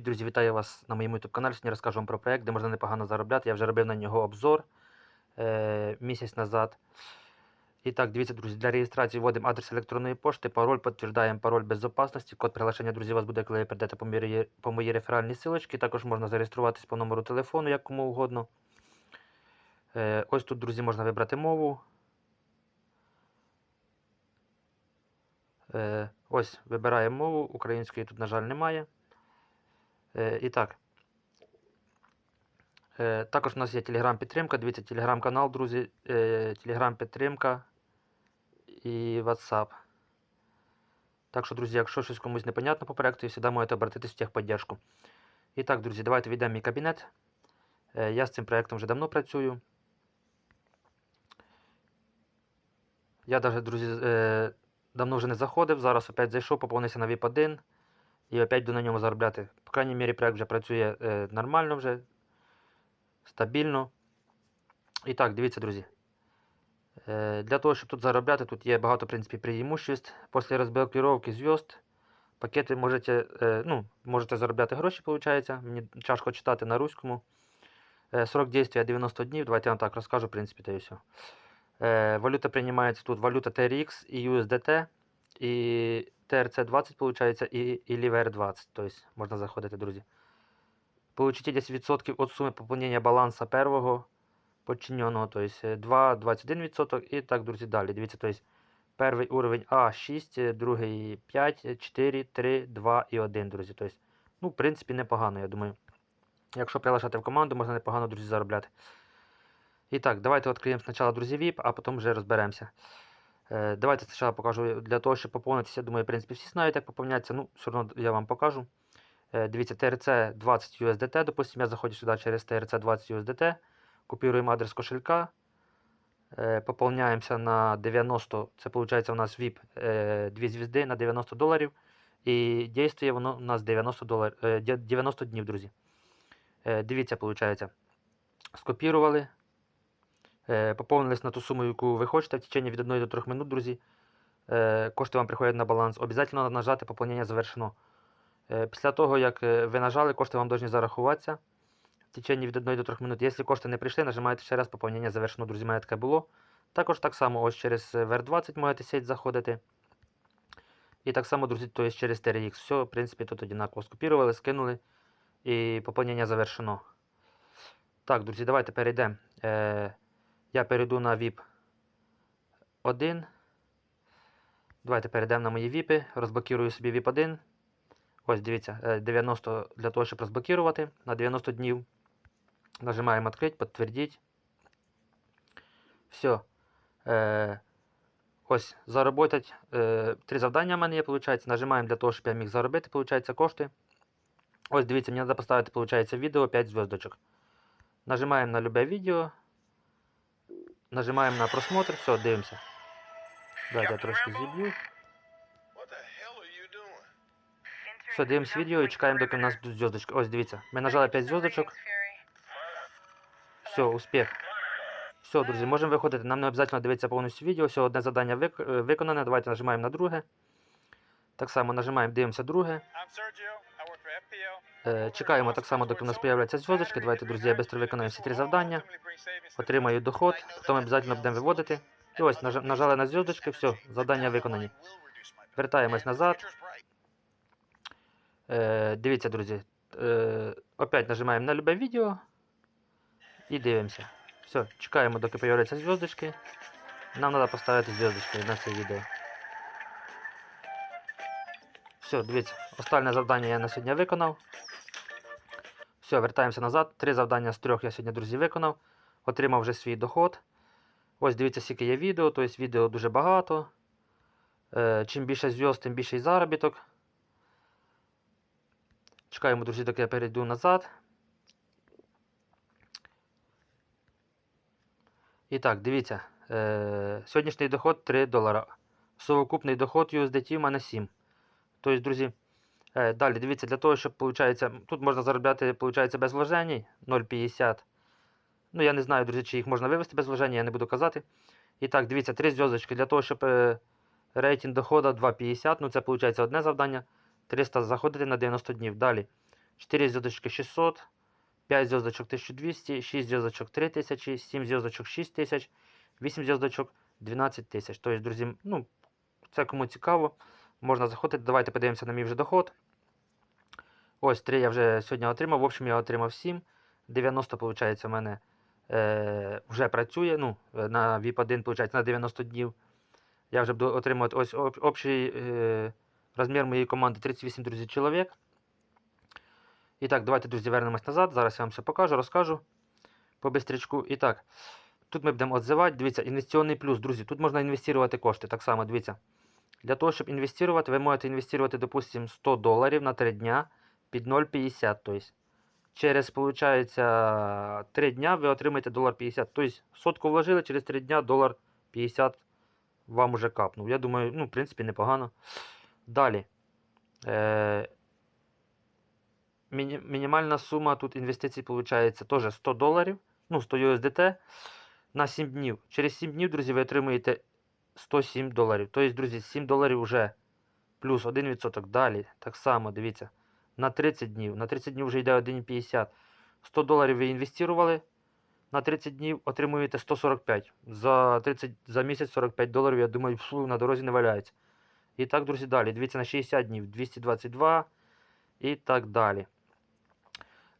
Друзі, вітаю вас на моєму YouTube каналі. Сьогодні розкажу вам про проект, де можна непогано заробляти. Я вже робив на нього обзор е, місяць назад. І так, дивіться, друзі, для реєстрації вводимо адрес електронної пошти, пароль, підтверджуємо пароль безопасності. Код приглашення, друзі, вас буде, коли ви прийдете по, мірі, по моїй реферальній силочці. Також можна зареєструватись по номеру телефону, як кому угодно. Е, ось тут, друзі, можна вибрати мову. Е, ось вибираємо мову. Української тут, на жаль, немає. Е, і так. Е, також у нас є телеграм-підтримка. Дивіться, телеграм-канал, друзі, е, телеграм-підтримка і WhatsApp. Так що, друзі, якщо щось комусь непонятно по проекту, ви завжди можете обратитись в техподдержку. І так, друзі, давайте війдемо в мій кабінет. Я з цим проектом вже давно працюю. Я навіть, друзі, давно вже не заходив. Зараз опять зайшов, поповнився на VIP1 і опять буду на ньому заробляти. По крайній мірі, проект вже працює е, нормально вже, стабільно. І так, дивіться, друзі. Е, для того, щоб тут заробляти, тут є багато в принципі, преимуществ. Після розблокировки зв'язд пакети можете, е, ну, можете заробляти гроші, виходить. Мені тяжко читати на руському. Е, срок дійства 90 днів. Давайте я вам так розкажу, в принципі, та і все. Е, валюта приймається тут валюта TRX і USDT. І TRC20, получается, и, и LiVR20. То есть можно заходити, друзі. Получите 10% от суми поповнення баланса первого подчиненого, то есть 2, 21% і так, друзі, далі. Дивіться, то есть перший уровень А 6, другий 5, 4, 3, 2 і 1, друзі. То есть, ну, в принципі, непогано, я думаю. Якщо приглашати в команду, можна непогано, друзі, заробляти. І так, давайте відкриємо спочатку, друзі, VIP, а потім вже розберемося. Е, Давайте спочатку покажу для того, щоб поповнитися. Думаю, в принципі, всі знають, як поповняться. Ну, все одно я вам покажу. Дивіться, TRC 20 USDT. Допустим, я заходжу сюди через TRC 20 USDT. Копіруємо адрес кошелька. Е, Поповняємося на 90. Це виходить у нас VIP 2 звізди на 90 доларів. І дійствує воно у нас 90 долар, е, 90 днів, друзі. Дивіться, виходить. Скопірували. Е, Поповнились на ту суму, яку ви хочете в течение від 1 до 3 минут, друзі. Е, Кошти вам приходять на баланс. Обов'язково нажати поповнення завершено. Е, Після того, як ви нажали, кошти вам повинні зарахуватися в течение від 1 до 3 минут. Якщо кошти не прийшли, нажимаєте ще раз поповнення завершено, друзі, мене таке було. Також так само ось через VR20 можете сеть заходити. І так само, друзі, то є через TRX. Все, в принципі, тут однаково скопірували, скинули і поповнення завершено. Так, друзі, давайте перейдемо. Е, я перейду на VIP 1. Давайте перейдемо на мої VIP. Розблокірую собі VIP 1. Ось, дивіться, е, 90 для того, щоб розблокувати на 90 днів. Нажимаємо відкрити, підтвердіть. Все. Е, ось, заработать. Е, три завдання в мене є, виходить. Нажимаємо для того, щоб я міг заробити, виходить, кошти. Ось, дивіться, мені треба поставити, виходить, відео 5 зв'язочок. Нажимаємо на любе відео. Нажимаємо на просмотр, все, дивимося. Давайте я трошки зіб'ю. Все, дивимося відео і чекаємо, доки у нас будуть зв'язочки. Ось, дивіться. Ми нажали 5 зв'язочок. Все, успіх. Все, друзі, можемо виходити. Нам не обов'язково дивитися повністю відео. Все, одне завдання вик... е, виконане. Давайте нажимаємо на друге. Так само нажимаємо, дивимося друге. Е, чекаємо так само, доки у нас з'являться зв'язочки. Давайте, друзі, я швидко виконаю всі три завдання. Отримаю доход, потім обов'язково будемо виводити. І ось нажали на зв'язочки, все, завдання виконані. Вертаємось назад. Е, дивіться, друзі. Е, опять нажимаємо на любе відео і дивимося. Все, чекаємо, доки появляться зв'язочки. Нам треба поставити зв'язочки на це відео. Все, дивіться, останнє завдання я на сьогодні виконав. Все, вертаємося назад. Три завдання з трьох я сьогодні, друзі, виконав. Отримав вже свій доход. Ось дивіться, скільки є відео, тобто відео дуже багато. Е, чим більше зв'язок, тим більший заробіток. Чекаємо, друзі, доки я перейду назад. І так, дивіться. Е, сьогоднішній доход 3 долара. Совокупний доход USDT в мене 7. Тобто, друзі, далі дивіться, для того, щоб получається, тут можна заробляти получається, без вложень 0,50. Ну, я не знаю, друзі, чи їх можна вивести без вложення, я не буду казати. І так, дивіться, 3 зв'язочки для того, щоб е, рейтинг доходу 2,50. Ну, це виходить одне завдання. 300 заходити на 90 днів. Далі. 4 зв'язочки 600, 5 зв'язочок 1200, 6 зв'язочок 3000, 7 зв'язочок 6000, 8 зв'язочок 12 тисяч. Тобто, друзі, ну, це кому цікаво, можна заходити. Давайте подивимося на мій вже доход. Ось 3 я вже сьогодні отримав. В общем, я отримав 7. 90, виходить, у мене е, вже працює. Ну, е, на VIP1, виходить, на 90 днів. Я вже буду отримувати ось об, общий е, розмір моєї команди 38 друзі, чоловік. І так, давайте, друзі, вернемось назад. Зараз я вам все покажу, розкажу по бистрячку. І так, тут ми будемо відзивати. Дивіться, інвестиційний плюс, друзі. Тут можна інвестувати кошти. Так само, дивіться. Для того, щоб інвестувати, ви можете інвестувати, допустимо, 100 доларів на 3 дня під 0,50. Тобто, через, виходить, 3 дня ви отримаєте долар 50. Тобто, сотку вложили, через 3 дня долар 50 вам уже капнув. Я думаю, ну, в принципі, непогано. Далі. Е, мінімальна сума тут інвестицій виходить теж 100 доларів, ну, 100 USDT на 7 днів. Через 7 днів, друзі, ви отримуєте 107 доларів. Тобто, друзі, 7 доларів вже плюс 1%. Далі, так само, дивіться, на 30 днів. На 30 днів вже йде 1,50. 100 доларів ви інвестували, на 30 днів отримуєте 145. За 30, за місяць 45 доларів, я думаю, фу, на дорозі не валяється. І так, друзі, далі. Дивіться, на 60 днів 222 і так далі.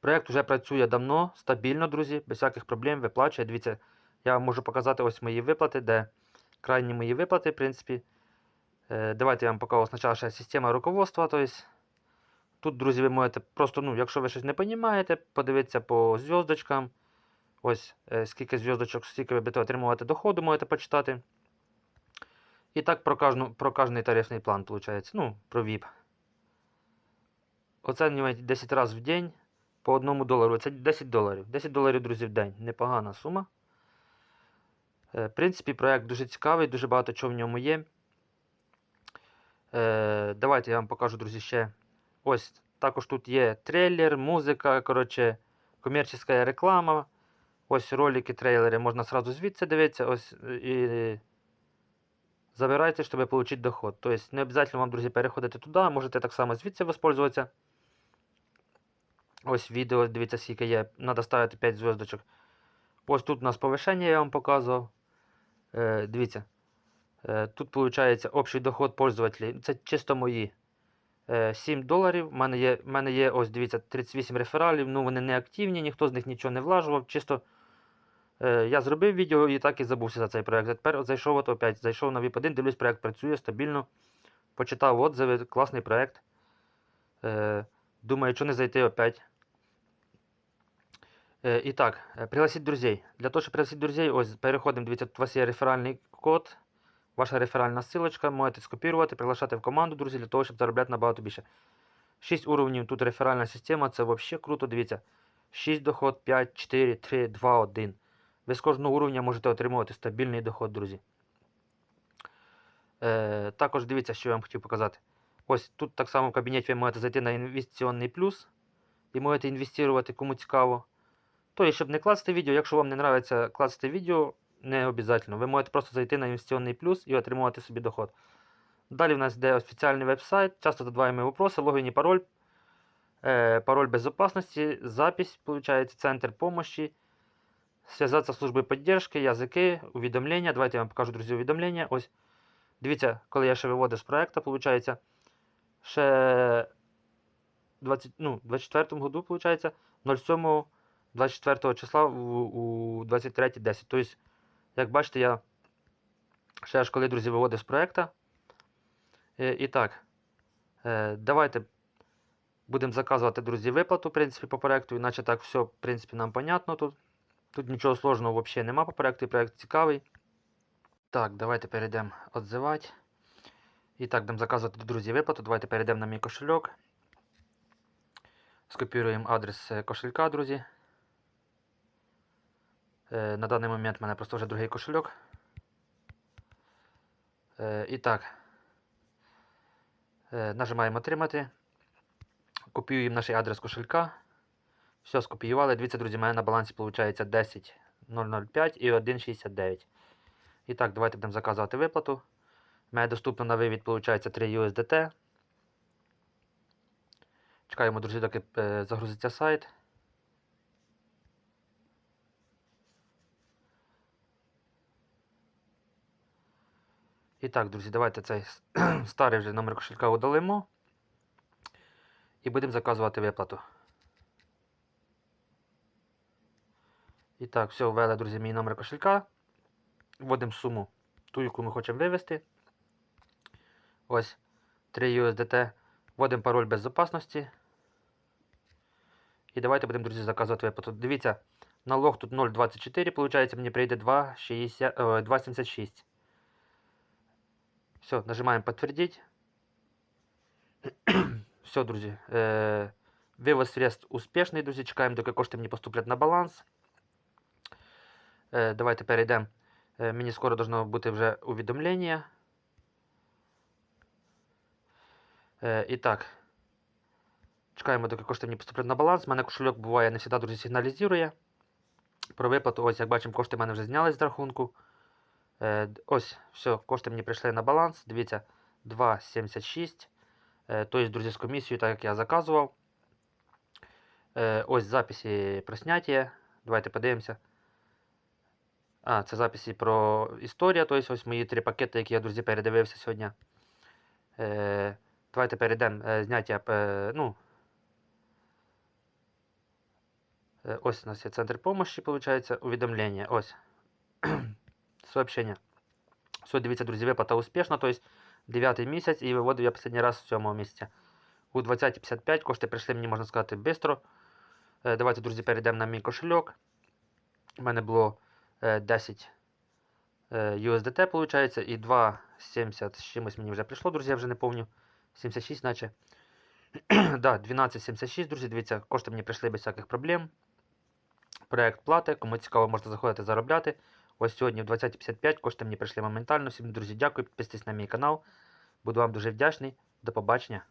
Проєкт вже працює давно, стабільно, друзі, без всяких проблем, виплачує. Дивіться, я можу показати ось мої виплати, де крайні мої виплати, в принципі. Е, давайте я вам покажу спочатку система руководства. Тобто, тут, друзі, ви можете просто, ну, якщо ви щось не розумієте, подивитися по зв'язочкам. Ось е, скільки зв'язочок, скільки ви будете отримувати доходу, можете почитати. І так про кожну, про кожний тарифний план, виходить. Ну, про VIP. Оцінювати 10 разів в день по одному долару. Це 10 доларів. 10 доларів, друзі, в день. Непогана сума. Е, В принципі, проєкт дуже цікавий, дуже багато чого в ньому є. Е, Давайте я вам покажу, друзі, ще. Ось також тут є трейлер, музика, коротше, комерційна реклама. Ось ролики, трейлери можна сразу звідси дивитися. Ось е, і забирайте, щоб отримати доход. Тобто не обов'язково вам, друзі, переходити туди, можете так само звідси воспользуватися. Ось відео, дивіться, скільки є. Треба ставити 5 зв'язочок. Ось тут у нас повишення, я вам показував. Е, дивіться. Е, тут виходить общий доход пользователів. Це чисто мої. Е, 7 доларів. У мене є, в мене є ось, дивіться, 38 рефералів. Ну вони не активні, ніхто з них нічого не влажував. Чисто е, я зробив відео і так і забувся за цей проект. А тепер зайшов от опять. Зайшов на VIP1, дивлюсь, проект працює стабільно. Почитав отзиви, класний проект. Е, думаю, що не зайти опять. Е, І так, е, друзей. Для того, щоб пригласити друзей, ось переходимо, дивіться, тут у вас є реферальний код, ваша реферальна ссылочка, можете скопірувати, приглашати в команду, друзі, для того, щоб заробляти набагато більше. 6 уровнів, тут реферальна система, це взагалі круто, дивіться. 6 доход, 5, 4, 3, 2, 1. Ви з кожного уровня можете отримувати стабільний доход, друзі. Е, також дивіться, що я вам хотів показати. Ось тут так само в кабінеті ви можете зайти на інвестиційний плюс і можете інвестувати, кому цікаво. Тобто, щоб не класти відео, якщо вам не подобається класти відео, не обов'язково. Ви можете просто зайти на інвестиційний плюс і отримувати собі доход. Далі в нас йде офіційний веб-сайт, часто задаваємо вопроси, логін і пароль, е, пароль безопасности, запись, получается, центр помощи, связаться з службою поддержки, язики, увідомлення. Давайте я вам покажу, друзі, увідомлення. Ось, дивіться, коли я ще виводив з проекту, виходить, ще 20, ну, 24 году, виходить, 07 24 числа у, у 23.10. Тобто, як бачите, я ще аж коли, друзі, виводив з проекту. Е, І так, е, давайте будемо заказувати, друзі, виплату, в принципі, по проекту, іначе так все, в принципі, нам понятно тут. Тут нічого сложного взагалі нема по проекту, і проект цікавий. Так, давайте перейдемо відзивати. І так, будемо заказувати, друзі, виплату. Давайте перейдемо на мій кошельок. Скопіруємо адрес е, кошелька, друзі. Е, На даний момент в мене просто вже другий кошельок. Е, І так. Е, Нажимаємо отримати. Копіюємо наш адрес кошелька. Все, скопіювали. Дивіться, друзі, у мене на балансі виходить 10.005 і 1.69. І так, давайте будемо заказувати виплату. У мене доступно на вивід, виходить 3 USDT. Чекаємо, друзі, доки загрузиться сайт. І так, друзі, давайте цей старий вже номер кошелька удалимо. І будемо заказувати виплату. І так, все, ввели, друзі, мій номер кошелька. Вводимо суму, ту, яку ми хочемо вивести. Ось 3 USDT. Вводимо пароль безопасності. І давайте будемо, друзі, заказувати виплату. Дивіться, налог тут 0,24, получається, мені прийде 2,76. Все, нажимаємо подтвердить. Все, друзі. Е, вивод средств успішний, друзі. Чекаємо, доки кошти мені поступлять на баланс. Е, давайте перейдемо. Е, мені скоро должно бути вже увідомлення. Е, і так. Чекаємо, доки кошти мені поступлять на баланс. У мене кошельок буває не завжди, друзі, сигналізує. Про виплату, ось як бачимо, кошти в мене вже знялись з рахунку. Е, ось, все, кошти мені прийшли на баланс. Дивіться, 2,76. Е, тобто, друзі, з комісією, так як я заказував. Е, ось записи про сняття. Давайте подивимося. А, це записи про історію. Тобто, ось мої три пакети, які я, друзі, передивився сьогодні. Е, давайте перейдемо е, зняття. е, ну, Ось у нас є центр помощи, виходить, увідомлення. Ось. Сообщення. Все, дивіться, друзі, виплата успішна, тобто 9 місяць і виводив я останній раз з 7 місяця. У 20.55 кошти прийшли, мені можна сказати, швидко. Давайте, друзі, перейдемо на мій кошельок. У мене було е, 10 е, USDT, виходить, і 2,70 з чимось мені вже прийшло, друзі, я вже не пам'ятаю. 76, наче. да, 12,76, друзі, дивіться, кошти мені прийшли без всяких проблем. Проект плати, кому цікаво, можете заходити заробляти. Ось сьогодні в 20.55 кошти мені прийшли моментально. Всім, друзі, дякую, підписуйтесь на мій канал. Буду вам дуже вдячний. До побачення.